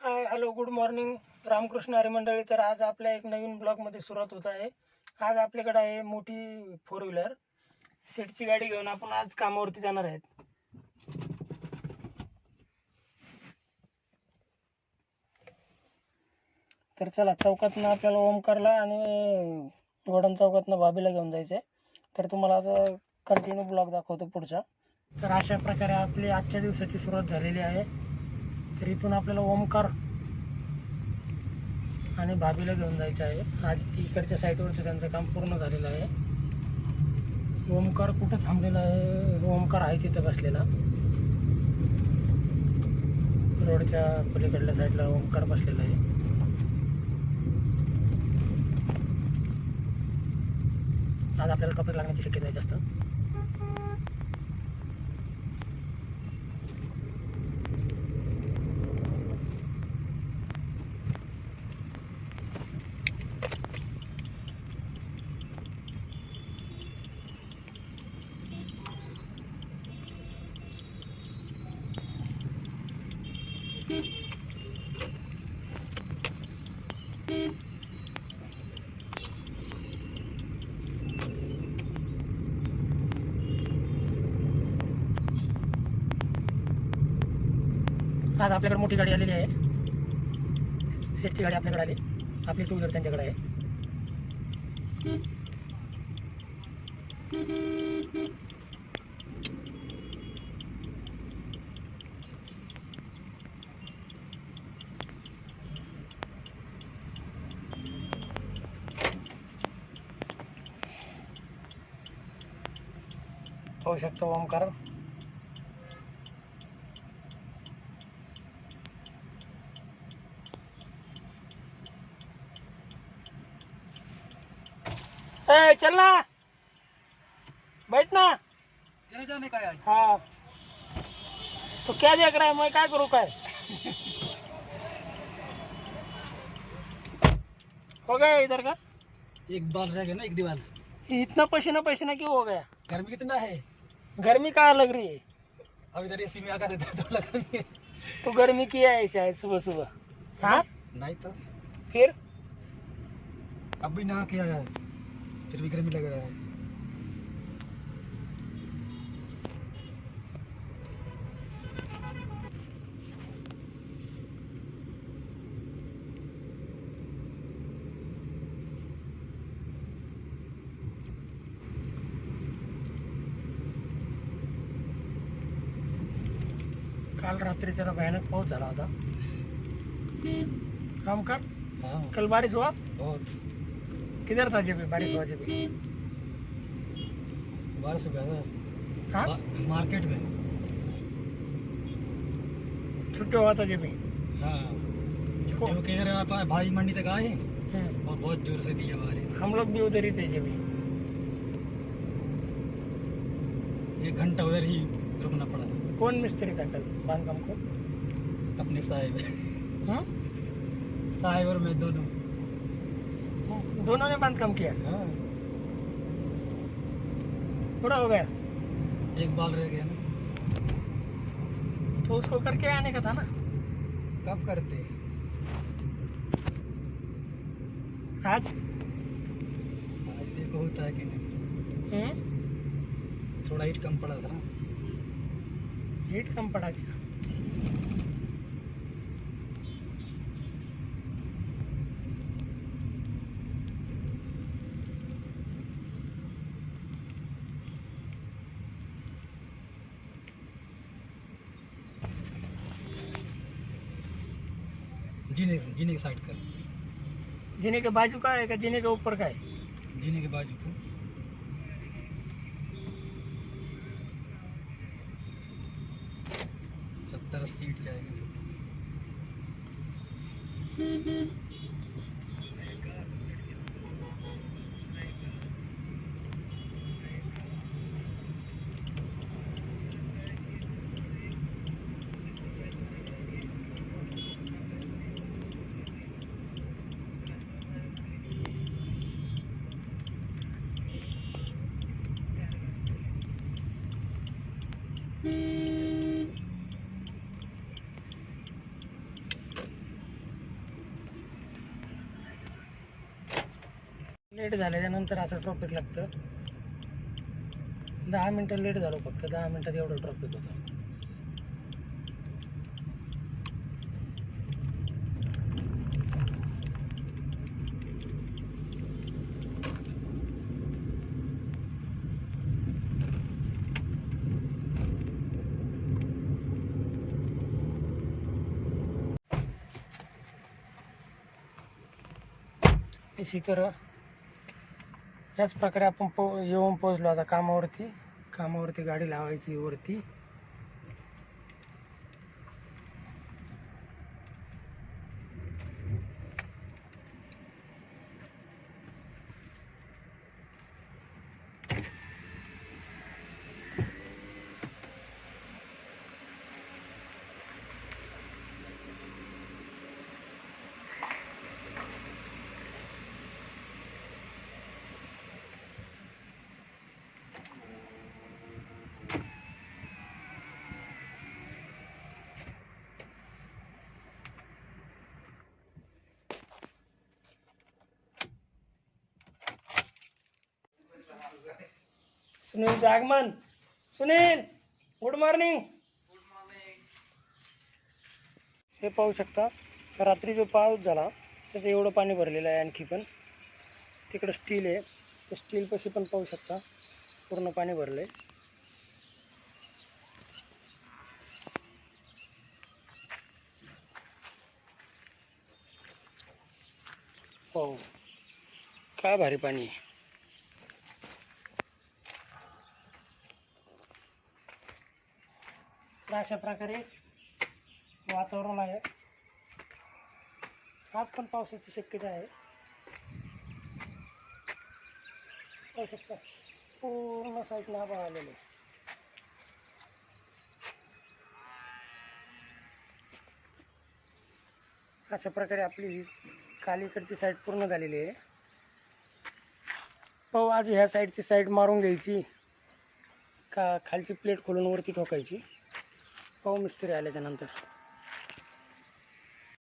Hi hello good morning. Ramakrishna Hari मंडळी. तर आज आपल्या एक नवीन ब्लॉगमध्ये सुरुवात होत आहे. आज आपल्याकडे आहे मोठी फोर व्हीलर सीटची गाडी घेऊन आपण आज कामावरती जाणार आहेत. तर चला चौकातनं आपल्याला ओमकारला आणि गोडन चौकातनं भाभीला घेऊन जायचं आहे तर तुम्हाला आता कंटिन्यू ब्लॉग दाखवतो पुढचा. तर अशा प्रकारे आपली आजच्या दिवसाची सुरुवात झालेली आहे. तर इथून आपल्याला ओमकार आणि भाभीला घेऊन जायचं आहे. आज इकडच्या साईडवरचं त्यांचं काम पूर्ण झालेलं आहे. ओमकार कुठं थांबलेला आहे? ओमकार आहे तिथं बसलेला. रोडच्या पलीकडल्या साईडला ओमकार बसलेला आहे. आज आपल्याला कपडे लागण्याची शक्यता आहे जास्त. आज आपल्याकडे मोठी गाडी आलेली आहे. सेटची गाडी आपल्याकडे आली. आपली टू व्हीलर आहे. पाहू शकतो ओमकार ए चल ना बैठ ना जाने का है हाँ। तो क्या देख रहा है? मैं क्या करूँ काय? हो गया इधर का? एक बाल रह गया ना एक दीवार। इतना पसीना पसीना क्यों हो गया? गर्मी कितना है? गर्मी कहाँ लग रही है? अब इधर एसी में आकर देता तो लगा नहीं है। तो गर्मी किया है शायद सुबह सुबह। हाँ? नहीं तो। फिर? अब भी नहा किया है। फिर भी गर्मी लग रहा है। काल रात्री तेरा भयानक पाऊस झाला होता. काम कर हाँ. कल बारिश हुआ बहुत किधर था जब बारिश हुआ जब? बारिश हो गया हाँ? था मार्केट में। छुट्टी हुआ था जब हाँ। जो कि इधर आप भाई मंडी तक आए? हम्म। और बहुत ज़ोर से दिया बारिश। हम लोग भी उधर ही थे जब एक घंटा उधर ही रुकना पड़ा। कौन मिस्त्री था कल बांधकाम को? अपने साहिब। हाँ? साहिब और मैं दोनों। दोनों ने बांधकाम किया। हाँ। पूरा हो गया। एक बाल रह गया ना। तो उसको करके आने का था ना। कब करते? आज। आज देखो होता है कि नहीं। हम्म? थोड़ा हीट कम पड़ा था ना। हीट कम पड़ा क्या जीने जीने के साइड कर। जीने के बाजू का है जीने के ऊपर का है? जीने के बाजू को। सत्तर अस्सी जाएगा। लेट झाल्याच्यानंतर असं ट्रॉफिक लागतं. दहा मिनटं लेट झालो फक्त दहा मिनटात एवढं ट्रॉफिक होतं. इसी तरह याच प्रकारे आपण पो येऊन पोचलो आता कामावरती. कामावरती गाडी लावायची वरती. सुनीलचं आगमन सुनील गुड मॉर्निंग हे पाहू शकता रात्री जो पाऊस झाला त्याचं एवढं पाणी भरलेलं आहे आणखी पण. तिकडं स्टील आहे. ते स्टीलपाशी पण पाहू शकता पूर्ण पाणी भरलं आहे हो काय भारी पाणी आहे. तर अशा प्रकारे वातावरण आहे. आज पण पावसाची शक्यता आहे. पाहू शकता पूर्ण साईडला आभाळ आलेलं आहे. अशा प्रकारे आपली ही कालीकडची साईड पूर्ण झालेली आहे. पाहू आज ह्या साईडची साईड मारून घ्यायची. का खालची प्लेट खोलून वरती ठोकायची. पाहू मिस्त्री आल्याच्यानंतर